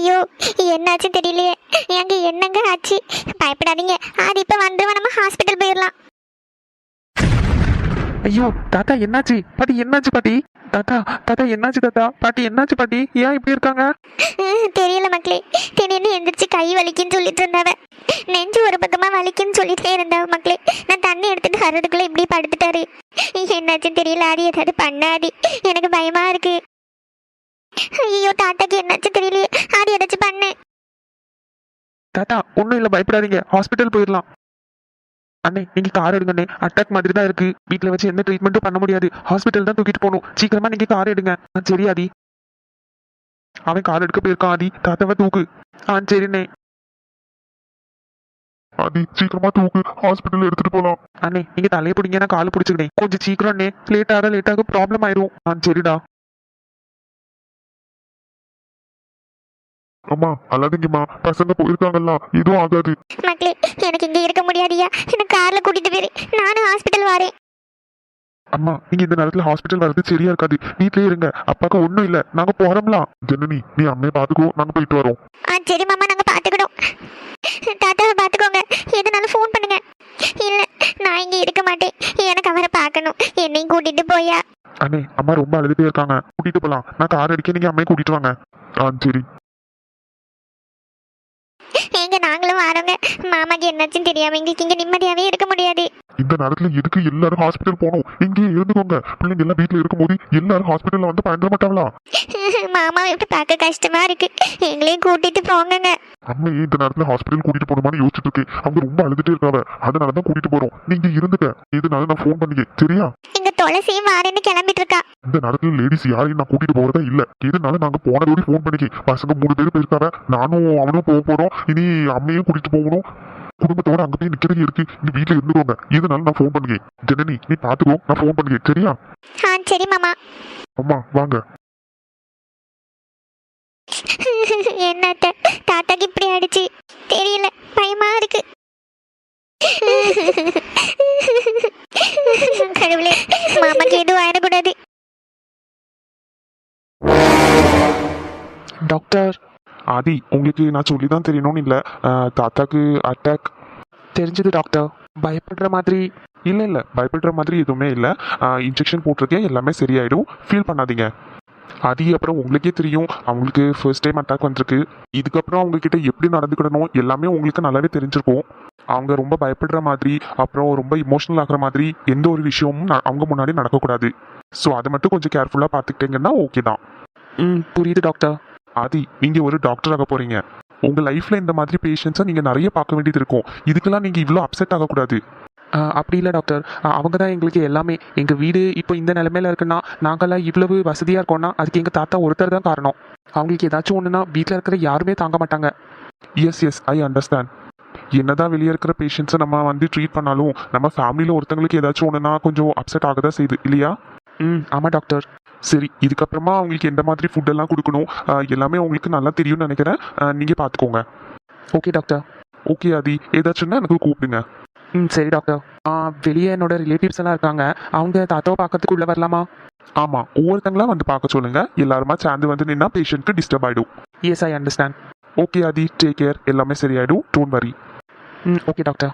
ஐயோ என்னாச்சு தெரியலையே. எங்க என்னங்க ஆச்சு? பயப்படாதீங்க. அது இப்ப வந்துருவா நம்ம ஹாஸ்பிட்டல் போயிடலாம் ஐயோ தாத்தா என்னாச்சு? பாட்டி என்னாச்சு பாட்டி? தாத்தா தாத்தா என்னாச்சு தாத்தா? பாட்டி என்னாச்சு பாட்டி? ஏன் இப்படி இருக்காங்க? தெரியல மக்களே. திடீர்னு எந்திரிச்சு கை வலிக்குன்னு சொல்லிட்டு இருந்தாவ. நெஞ்சு ஒரு பக்கமா வலிக்குன்னு சொல்லிட்டே இருந்தாவ மக்களே. நான் தண்ணி எடுத்துட்டு வர்றதுக்குள்ள இப்படி படுத்துட்டாரு. என்னாச்சுன்னு தெரியல. அது ஏதாவது பண்ணாது எனக்கு பயமா இருக்கு. ஐயோ தாத்தாக்கு என்னாச்சு தெரியலையே. தாத்தா ஒன்றும் இல்லை பயப்படாதீங்க. ஹாஸ்பிட்டல் போயிடலாம். அண்ணே நீங்க கார் எடுங்கண்ணே. அட்டாக் மாதிரி தான் இருக்கு. வீட்டில் வச்சு எந்த ட்ரீட்மெண்ட்டும் பண்ண முடியாது. ஹாஸ்பிட்டல் தான் தூக்கிட்டு போகணும். சீக்கிரமா நீங்க கார் எடுங்க. ஆ சரி ஆதி. அவன் கார் எடுக்க போயிருக்கான் ஆதி. தாத்தாவை தூக்கு. ஆ சரிண்ணே. ஆதி சீக்கிரமா தூக்கு. ஹாஸ்பிட்டல் எடுத்துட்டு போலாம். அண்ணே நீங்க தலையை பிடிங்க நான் கால் பிடிச்சிக்கினேன் கொஞ்சம் சீக்கிரம் அண்ணே. லேட் ஆக லேட் ஆக ப்ராப்ளம் ஆயிரும். ஆ சரிடா. அம்மா அல்லாதீங்கம்மா பசங்க போயிருக்காங்கல்ல. எதுவும் ஆகாது. மக்களே எனக்கு இங்க இருக்க முடியாதியா எனக்கு கார்ல கூட்டிட்டு போயிரு. நானும் ஹாஸ்பிட்டல் வரேன். அம்மா நீங்க இந்த நேரத்துல ஹாஸ்பிட்டல் வர்றது சரியா இருக்காது. வீட்லயே இருங்க. அப்பாக்கு ஒண்ணும் இல்ல. நாங்க போறோம்லாம் ஜனனி நீ அம்மையை பாத்துக்கோ நாங்க போயிட்டு வரோம். ஆ சரி மாமா நாங்க பாத்துக்கிட்டோம் தாத்தாவை பாத்துக்கோங்க எதுனாலும் ஃபோன் பண்ணுங்க. இல்ல நான் இங்க இருக்க மாட்டேன். எனக்கு அவரை பார்க்கணும். என்னையும் கூட்டிட்டு போயா அண்ணே அம்மா ரொம்ப அழுதுட்டே இருக்காங்க. கூட்டிட்டு போலாம். நான் கார் அடிக்க நீங்க அம்மையை கூட்டிட்டு வாங்க. ஆ சரி. நாங்களும் வரோங்க மாமாக்கு என்னாச்சுன்னு தெரியாம எங்களுக்கு இங்க நிம்மதியாவே இருக்க முடியாது. இந்த நேரத்துல எதுக்கு எல்லாரும் ஹாஸ்பிட்டல் போகணும்? இங்கேயே இருந்துக்கோங்க. பிள்ளைங்க எல்லாம் வீட்டுல இருக்கும்போது எல்லாரும் ஹாஸ்பிட்டல்ல வந்து பயந்துட மாட்டாங்களா மாமா இப்படி பார்க்க கஷ்டமா இருக்கு. எங்களையும் கூட்டிட்டு போங்கங்க. அம்மையே இந்த நேரத்துல ஹாஸ்பிட்டல் கூட்டிட்டு போகணுமான்னு யோசிச்சுட்டு இருக்கேன். அவங்க ரொம்ப அழுதுட்டே இருக்காங்க அதனாலதான் கூட்டிட்டு போறோம். நீங்க இருந்துக்க. எதுனாலும் நான் ஃபோன் பண்ணிக்க சரியா? எங்க துளசியும் வாரேன்னு கிளம்பிட்டு இருக்கா. இந்த நேரத்துல லேடிஸ் யாரையும் நான் கூட்டிட்டு போறதா இல்ல. எதுனாலும் நாங்க போனதோட ஃபோன் பண்ணிக்க. பசங்க மூணு பேர் போயிருக்காங்க நானும் அவனும் போக போறோம். இனி அம்மையும் கூட்டிட்டு போகணும். குடும்பத்தோட அங்க போய் நிக்கிறது இருக்கு நீ வீட்டுல இருந்துக்கோங்க. எதுனாலும் நான் ஃபோன் பண்ணுங்க ஜனனி நீ பாத்துக்கோ நான் ஃபோன் பண்ணுங்க சரியா? ஆ சரி மாமா. அம்மா வாங்க. என்னத்த? தாத்தாக்கு இப்படி ஆயிடுச்சு. தெரியல. பயமா இருக்கு. கடவுளே மாமாக்கு எதுவும் ஆயிடக்கூடாது. டாக்டர் ஆதி உங்களுக்கு நான் சொல்லி தான் தெரியணும்னு இல்லை. தாத்தாக்கு அட்டாக் தெரிஞ்சது டாக்டர் பயப்படுற மாதிரி. இல்லை இல்லை. பயப்படுற மாதிரி எதுவுமே இல்லை. இன்ஜெக்ஷன் போட்டிருக்கேன் எல்லாமே சரியாயிடும். ஃபீல் பண்ணாதீங்க. ஆதி அப்புறம் உங்களுக்கே தெரியும். அவங்களுக்கு ஃபர்ஸ்ட் டைம் அட்டாக் வந்திருக்கு. இதுக்கப்புறம் அவங்க கிட்ட எப்படி நடந்துக்கிடணும் எல்லாமே உங்களுக்கு நல்லாவே தெரிஞ்சிருக்கும். அவங்க ரொம்ப பயப்படுற மாதிரி அப்புறம் ரொம்ப இமோஷனல் ஆகுற மாதிரி எந்த ஒரு விஷயமும் அவங்க முன்னாடி நடக்கக்கூடாது. ஸோ அதை மட்டும் கொஞ்சம் கேர்ஃபுல்லாக பார்த்துக்கிட்டீங்கன்னா ஓகே தான். ம் புரியுது டாக்டர் ஆதி நீங்க ஒரு டாக்டர் ஆக போறீங்க. உங்க லைஃப்ல இந்த மாதிரி பேஷண்ட்ஸை நீங்க நிறைய பார்க்க வேண்டியது இருக்கும். இதுக்கெல்லாம் நீங்க இவ்வளோ அப்செட் ஆகக்கூடாது அப்படி இல்லை டாக்டர் அவங்க தான் எங்களுக்கு எல்லாமே. எங்கள் வீடு இப்போ இந்த நிலைமையில இருக்குன்னா நாங்களாம் இவ்வளவு வசதியாக இருக்கோம்னா அதுக்கு எங்கள் தாத்தா ஒருத்தர் தான் காரணம். அவங்களுக்கு ஏதாச்சும் ஒன்றுனா வீட்டில் இருக்கிற யாருமே தாங்க மாட்டாங்க. எஸ் எஸ் ஐ அண்டர்ஸ்டாண்ட் என்னதான் வெளியே இருக்கிற பேஷண்ட்ஸை நம்ம வந்து ட்ரீட் பண்ணாலும் நம்ம ஃபேமிலியில் ஒருத்தங்களுக்கு ஏதாச்சும் ஒன்றுனா கொஞ்சம் அப்செட் ஆக தான் செய்யுது இல்லையா? ம் ஆமாம் டாக்டர் சரி இதுக்கப்புறமா அவங்களுக்கு எந்த மாதிரி ஃபுட்டெல்லாம் கொடுக்கணும்? எல்லாமே உங்களுக்கு நல்லா தெரியும்னு நினைக்கிறேன். ஆஹ் நீங்க பார்த்துக்கோங்க ஓகே டாக்டர் ஓகே ஆதி. ஏதாச்சும்னா எனக்கு கூப்பிடுங்க. ம் சரி டாக்டர் வெளியே என்னோட ரிலேட்டிவ்ஸ் எல்லாம் இருக்காங்க. அவங்க தாத்தாவை பார்க்கறதுக்கு உள்ள வரலாமா? ஆமாம் ஒவ்வொருத்தங்களா வந்து பார்க்க சொல்லுங்க. எல்லாருமா சேர்ந்து வந்து நின்னா பேஷண்ட்க்கு டிஸ்டர்ப் ஆகிடும் yes I understand okay Aadhi. Take care எல்லாமே சரியாயிடும். டோன்ட் வரி ம் ஓகே டாக்டர்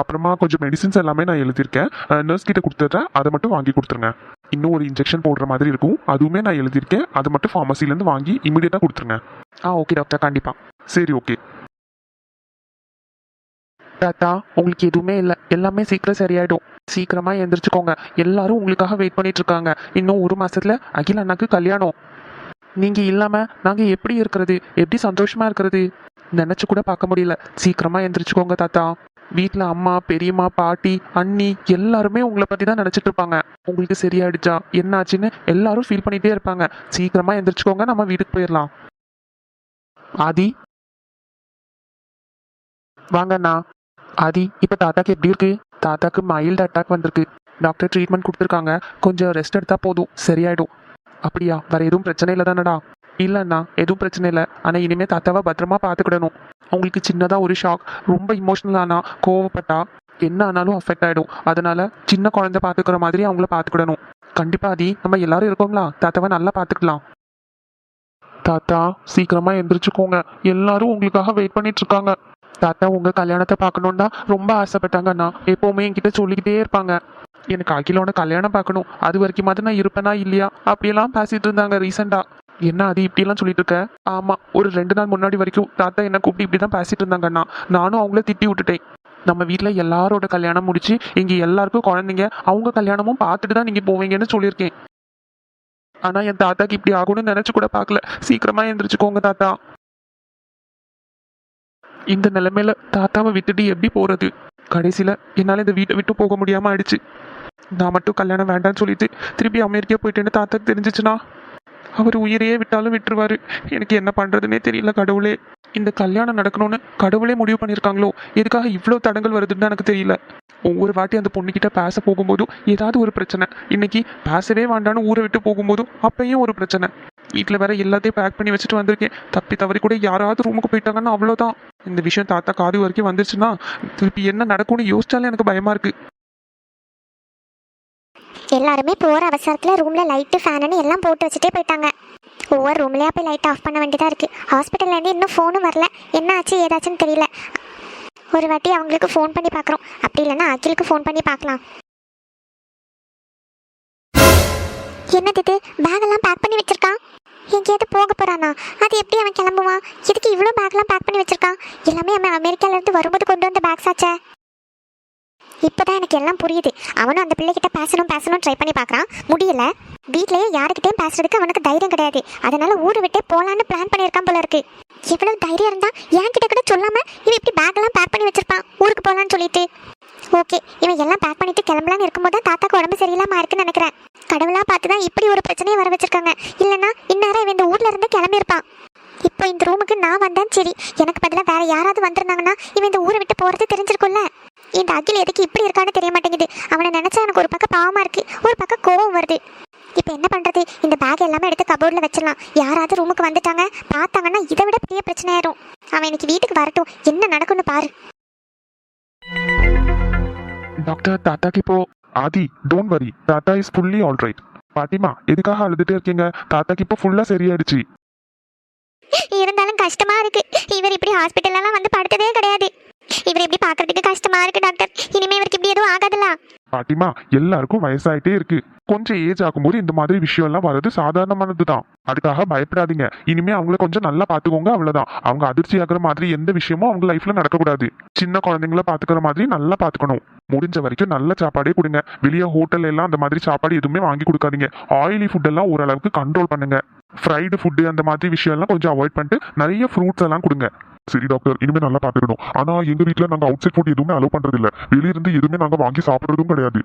அப்புறமா கொஞ்சம் மெடிசின்ஸ் எல்லாமே நான் எழுதியிருக்கேன். நர்ஸ் கிட்ட கொடுத்துட்றேன். அதை மட்டும் வாங்கி கொடுத்துருங்க. இன்னும் ஒரு இன்ஜெக்ஷன் போடுற மாதிரி இருக்கும். அதுவுமே நான் எழுதியிருக்கேன். அதை மட்டும் ஃபார்மசிலேருந்து வாங்கி இமீடியட்டாக கொடுத்துருங்க. ஆ ஓகே டாக்டர் கண்டிப்பாக சரி ஓகே தாத்தா உங்களுக்கு எதுவுமே இல்லை. எல்லாமே சீக்கிரம் சரியாயிடும். சீக்கிரமா எந்திரிச்சுக்கோங்க. எல்லாரும் உங்களுக்காக வெயிட் பண்ணிட்டு இருக்காங்க. இன்னும் ஒரு மாசத்துல அகில அண்ணாக்கு கல்யாணம். நீங்க இல்லாம நாங்க எப்படி இருக்கிறது? எப்படி சந்தோஷமா இருக்கிறது? நினைச்சு கூட பார்க்க முடியல. சீக்கிரமா எந்திரிச்சுக்கோங்க தாத்தா. வீட்டில் அம்மா பெரியம்மா பாட்டி அண்ணி எல்லாருமே உங்களை பற்றி தான் நினச்சிட்டு இருப்பாங்க. உங்களுக்கு சரியாயிடுச்சா? என்னாச்சுன்னு எல்லாரும் ஃபீல் பண்ணிகிட்டே இருப்பாங்க. சீக்கிரமாக எந்திரிச்சுக்கோங்க நம்ம வீட்டுக்கு போயிடலாம். ஆதி. வாங்கண்ணா ஆதி இப்போ தாத்தாக்கு எப்படி இருக்கு? தாத்தாக்கு மைல்டு அட்டாக் வந்திருக்கு. டாக்டர் ட்ரீட்மெண்ட் கொடுத்துருக்காங்க. கொஞ்சம் ரெஸ்ட் எடுத்தால் போதும். சரியாயிடும். அப்படியா? வேறு எதுவும் பிரச்சனை இல்லை தானடா? இல்லைண்ணா எதுவும் பிரச்சனை இல்லை. ஆனால் இனிமேல் தாத்தாவை பத்திரமா பார்த்துக்கிடணும். அவங்களுக்கு சின்னதாக ஒரு ஷாக் ரொம்ப இமோஷனல் ஆனா கோவப்பட்டா என்ன ஆனாலும் அஃபெக்ட் ஆகிடும் அதனால சின்ன குழந்தை பார்த்துக்கிற மாதிரி அவங்கள பார்த்துக்கிடணும். கண்டிப்பா அதி நம்ம எல்லாரும் இருக்கோங்களா தாத்தாவை நல்லா பார்த்துக்கலாம். தாத்தா சீக்கிரமா எந்திரிச்சுக்கோங்க. எல்லாரும் உங்களுக்காக வெயிட் பண்ணிட்டு இருக்காங்க. தாத்தா உங்க கல்யாணத்தை பார்க்கணுன்னு தான் ரொம்ப ஆசைப்பட்டாங்கண்ணா எப்போவுமே என்கிட்ட சொல்லிக்கிட்டே இருப்பாங்க. எனக்கு அகிலோட கல்யாணம் பார்க்கணும். அது வரைக்கும் மாதிரி நான் இருப்பேனா இல்லையா? அப்படியெல்லாம் பேசிட்டு இருந்தாங்க ரீசெண்டா என்ன அது இப்படியெல்லாம் சொல்லிட்டு இருக்க? ஆமா ஒரு ரெண்டு நாள் முன்னாடி வரைக்கும் தாத்தா என்ன கூப்பிட்டு இப்படி தான் பேசிட்டு இருந்தாங்கண்ணா நானும் அவங்கள திட்டி விட்டுட்டேன். நம்ம வீட்டில் எல்லாரோட கல்யாணம் முடிச்சு இங்கே எல்லாருக்கும் குழந்தைங்க அவங்க கல்யாணமும் பார்த்துட்டு தான் நீங்கள் போவீங்கன்னு சொல்லியிருக்கேன். ஆனால் என் தாத்தாக்கு இப்படி ஆகும்னு நினச்சி கூட பார்க்கல. சீக்கிரமா எந்திரிச்சுக்கோங்க தாத்தா. இந்த நிலைமையில தாத்தாவை விட்டுட்டு எப்படி போறது? கடைசியில என்னால் இந்த வீட்டை விட்டு போக முடியாம ஆயிடுச்சு. நான் மட்டும் கல்யாணம் வேண்டாம்னு சொல்லிட்டு திருப்பி அமெரிக்கா போயிட்டேன்னு தாத்தாக்கு தெரிஞ்சிச்சுன்னா? அவர் உயிரையே விட்டாலும் விட்டுருவாரு. எனக்கு என்ன பண்ணுறதுனே தெரியல கடவுளே. இந்த கல்யாணம் நடக்கணும்னு கடவுளே முடிவு பண்ணியிருக்காங்களோ எதுக்காக இவ்வளோ தடங்கள் வருதுன்னு எனக்கு தெரியல. ஒவ்வொரு வாட்டி அந்த பொண்ணுக்கிட்ட பேச போகும்போதும் ஏதாவது ஒரு பிரச்சனை. இன்னைக்கு பேசவே வேண்டான்னு ஊரை விட்டு போகும்போதும் அப்பயும் ஒரு பிரச்சனை. வீட்டில் வேற எல்லாத்தையும் பேக் பண்ணி வச்சுட்டு வந்திருக்கேன். தப்பி தவறி கூட யாராவது ரூமுக்கு போயிட்டாங்கன்னா அவ்வளோதான் இந்த விஷயம் தாத்தா காது வரைக்கும் வந்துருச்சுன்னா திருப்பி என்ன நடக்கும்னு யோசிச்சாலே எனக்கு பயமா இருக்கு. எல்லாருமே போகிற அவசரத்தில் ரூமில் லைட்டு ஃபேனுன்னு எல்லாம் போட்டு வச்சுட்டே போயிட்டாங்க. ஒவ்வொரு ரூம்லேயே போய் லைட் ஆஃப் பண்ண வேண்டியதாக இருக்குது ஹாஸ்பிட்டல்லேருந்து இன்னும் ஃபோனும் வரல. என்ன ஆச்சு ஏதாச்சுன்னு தெரியல. ஒரு வாட்டி அவங்களுக்கு ஃபோன் பண்ணி பார்க்குறோம் அப்படி இல்லைன்னா அகிலுக்கு ஃபோன் பண்ணி பார்க்கலாம் என்னது இது? பேக்கெல்லாம் பேக் பண்ணி வச்சிருக்கான்? எங்கேயாவது போக போகிறானா அது எப்படி அவன் கிளம்புவான்? எதுக்கு இவ்வளோ பேக்லாம் பேக் பண்ணி வச்சிருக்கான்? எல்லாமே அவன் அமெரிக்காவிலேருந்து வரும்போது கொண்டு வந்த பேக்ஸ் ஆச்சே. இப்போதான் எனக்கு எல்லாம் புரியுது. அவனும் அந்த பிள்ளைகிட்ட பேசணும் பேசணும் ட்ரை பண்ணி பார்க்குறான். முடியல. வீட்லயே யாருக்கிட்டையும் பேசுறதுக்கு அவனுக்கு தைரியம் கிடையாது. அதனால ஊரை விட்டே போலான்னு பிளான் பண்ணியிருக்கான் போல இருக்கு. எவ்வளவு தைரியம் இருந்தா என்கிட்ட கூட சொல்லாம இவன் இப்படி பேக் எல்லாம் பேக் பண்ணி வச்சிருப்பான். ஊருக்கு போலான்னு சொல்லிட்டு. ஓகே இவன் எல்லாம் பேக் பண்ணிட்டு கிளம்பலான்னு இருக்கும்போது தான் தாத்தாக்கு உடம்பு சரியில்லாம இருக்குன்னு நினைக்கிறேன். கடவுளா பார்த்து தான் இப்படி ஒரு பிரச்சனையை வர வச்சிருக்காங்க. இல்லைன்னா இந்நேரம் இவன் இந்த ஊர்ல இருந்து கிளம்பியிருப்பான். இப்போ இந்த ரூமுக்கு நான் வந்தேன் சரி. எனக்கு பதிலாக வேற யாராவது வந்திருந்தாங்கன்னா இவன் இந்த ஊரை விட்டு போகிறது தெரிஞ்சிருக்கும்ல? இந்த அகில் எதுக்கு இப்படி இருக்கான்னு தெரிய மாட்டேங்குது. அவனை நினச்சா எனக்கு ஒரு பக்கம் பாவமாக இருக்குது ஒரு பக்கம் கோவம் வருது. இப்போ என்ன பண்ணுறது இந்த பேக் எல்லாமே எடுத்து கபோர்டில் வச்சிடலாம். யாராவது ரூமுக்கு வந்துட்டாங்க பார்த்தாங்கன்னா இதை விட பெரிய பிரச்சனை ஆயிரும் அவன் இன்னைக்கு வீட்டுக்கு வரட்டும். என்ன நடக்கும்னு பாரு. டாக்டர் தாத்தாக்கு இப்போ ஆதி டோன்ட் வரி தாத்தா இஸ் ஃபுல்லி ஆல் ரைட் பாட்டிமா எதுக்காக அழுதுட்டே இருக்கீங்க? தாத்தாக்கு இப்போ ஃபுல்லாக சரியாயிடுச்சு. இருந்தாலும் கஷ்டமா இருக்கு. இவர் இப்படி ஹாஸ்பிட்டல்லாம் வந்து படுத்ததே கிடையாது. இவர் இப்படி பாக்குறதுக்கு கஷ்டமா இருக்கு டாக்டர். இனிமே இவருக்கு இப்படி எதுவும் ஆகாதுல்ல? பாட்டிமா எல்லாருக்கும் வயசாயிட்டே இருக்கு. கொஞ்சம் ஏஜ் ஆகும்போது இந்த மாதிரி விஷயம் எல்லாம் வர்றது சாதாரணமானது தான் அதுக்காக பயப்படாதீங்க. இனிமே அவங்கள கொஞ்சம் நல்லா பாத்துக்கோங்க அவ்வளவுதான். அவங்க அதிர்ச்சி ஆகுற மாதிரி எந்த விஷயமும் அவங்க லைஃப்ல நடக்கக்கூடாது. சின்ன குழந்தைங்கள பாத்துக்கிற மாதிரி நல்லா பாத்துக்கணும் முடிஞ்ச வரைக்கும் நல்ல சாப்பாடே கொடுங்க. வெளியே ஹோட்டல் எல்லாம் அந்த மாதிரி சாப்பாடு எதுவுமே வாங்கி கொடுக்காதீங்க. ஆயிலி ஃபுட் எல்லாம் ஓரளவுக்கு கண்ட்ரோல் பண்ணுங்க. ஃப்ரைடு ஃபுட்டு அந்த மாதிரி விஷயம் எல்லாம் கொஞ்சம் அவாய்ட் பண்ணிட்டு நிறைய ஃப்ரூட்ஸ் எல்லாம் கொடுங்க. சரி டாக்டர் இனிமே நல்லா பாத்துக்கணும் ஆனா எங்க வீட்ல நாங்க அவுட் சைட் ஃபுட் எதுவுமே அலோவ் பண்றது இல்ல வெளிய இருந்து எதுவுமே நாங்க வாங்கி சாப்பிடுறதும் கிடையாது.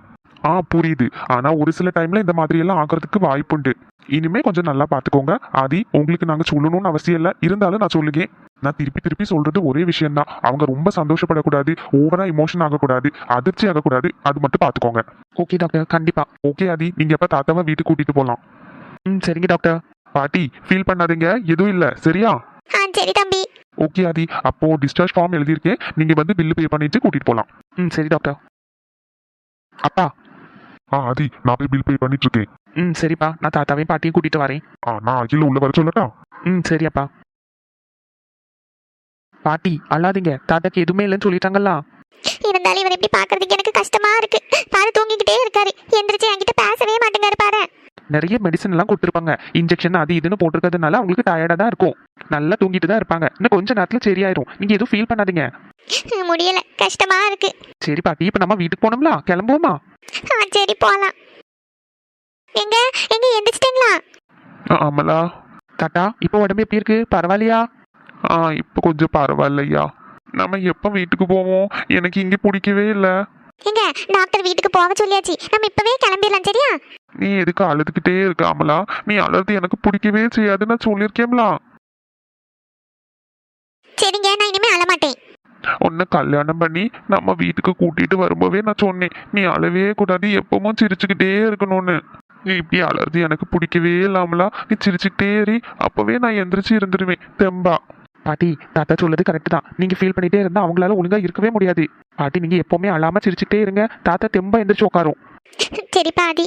ஆ புரியுது. ஆனா ஒரு சில டைம்ல இந்த மாதிரி எல்லாம் ஆகிறதுக்கு வாய்ப்புண்டு இனிமே கொஞ்சம் நல்லா பாத்துக்கோங்க ஆதி உங்களுக்கு நாங்க சொல்லணும்னு அவசியம் இல்லை. இருந்தாலும் நான் சொல்லுகேன். நான் திருப்பி திருப்பி சொல்றது ஒரே விஷயம் தான் அவங்க ரொம்ப சந்தோஷப்படக்கூடாது. ஓவரா இமோஷன் ஆகக்கூடாது. அதிர்ச்சி ஆகக்கூடாது. அது மட்டும் பாத்துக்கோங்க ஓகே டாக்டர் கண்டிப்பா. ஓகே ஆதி. நீங்க எப்ப தாத்தாவை வீட்டுக்கு கூட்டிட்டு போலாம்? ம் சரிங்க டாக்டர் பாட்டி ஃபீல் பண்ணாதீங்க. எதுவும் இல்ல. சரியா? ஆ சரி தம்பி. ஓகே ஆதி. அப்போ டிஸ்சார்ஜ் ஃபார்ம் எழுதியிருக்கேன். நீங்க வந்து பில்லு பே பண்ணிட்டு கூட்டிட்டு போலாம். ம் சரி டாக்டர் அப்பா. ஆ ஆதி நான் போய் பில் பே பண்ணிட்டு இருக்கேன் ம் சரிப்பா. நான் தாத்தாவையும் பாட்டியும் கூட்டிட்டு வரேன். ஆ நான் அகில உள்ள வர சொல்லட்டா? ம் சரி அப்பா பாட்டி அழாதீங்க. தாத்தாக்கு எதுவுமே இல்லைன்னு சொல்லிட்டாங்களா இருந்தாலும் இவர் இப்படி பார்க்கறதுக்கு எனக்கு கஷ்டமா இருக்கு. பாரு தூங்கிக்கிட்டே இருக்காரு. எந்திரிச்சு என்கிட்ட பேசவே மாட்டேங்காரு பாரு நிறைய மெடிசன் எல்லாம் கொடுத்துருப்பாங்க. இன்ஜெக்ஷன் அது இதுன்னு போட்டிருக்கிறதுனால அவங்களுக்கு டயர்டா தான் இருக்கும். நல்லா தூங்கிட்டு தான் இருப்பாங்க. இன்னும் கொஞ்ச நேரத்துல சரியாயிரும். நீங்க எதுவும் ஃபீல் பண்ணாதீங்க. முடியல. கஷ்டமா இருக்கு. சரி பாட்டி இப்ப நம்ம வீட்டுக்கு போனோம்ல? கிளம்புவோமா? சரி போலாம். எங்க? எங்க எந்திரிச்சிட்டீங்களா? ஆமாலா. தாத்தா இப்போ உடம்பு எப்படி இருக்கு? பரவாயில்லையா? ஆ இப்போ கொஞ்சம் பரவாயில்லையா. நம்ம எப்போ வீட்டுக்கு போவோம்? எனக்கு இங்கே பிடிக்கவே இல்லை. எங்க? டாக்டர் வீட்டுக்கு போக சொல்லியாச்சு. நம்ம இப்பவே கிளம்பிடலாம் சரியா? நீ எதுக்கு அழுதுகிட்டே இருக்க அமலா? நீ அழுது எனக்கு பிடிக்கவே செய்யாது. நான் சொல்லியிருக்கேன்ல. சரிங்க நான் இனிமே அழமாட்டேன். உன்னை கல்யாணம் பண்ணி நம்ம வீட்டுக்கு கூட்டிட்டு வரும்போதே நான் சொன்னேன். நீ அழவே கூடாது எப்பவும் சிரிச்சுக்கிட்டே இருக்கணும்னு. நீ இப்படி அழறது எனக்கு பிடிக்கவே இல்லாமலா நீ சிரிச்சுக்கிட்டே ஏறி அப்பவே நான் எந்திரிச்சு இருந்துருவேன். தெம்பா. பாட்டி தாத்தா சொல்றது கரெக்ட் தான். நீங்க ஃபீல் பண்ணிட்டே இருந்தா அவங்களால ஒழுங்கா இருக்கவே முடியாது. பாட்டி நீங்க எப்பவுமே அழாம சிரிச்சுட்டே இருங்க. தாத்தா தெம்பா எந்திரிச்சு உட்காரும். சரி பாடி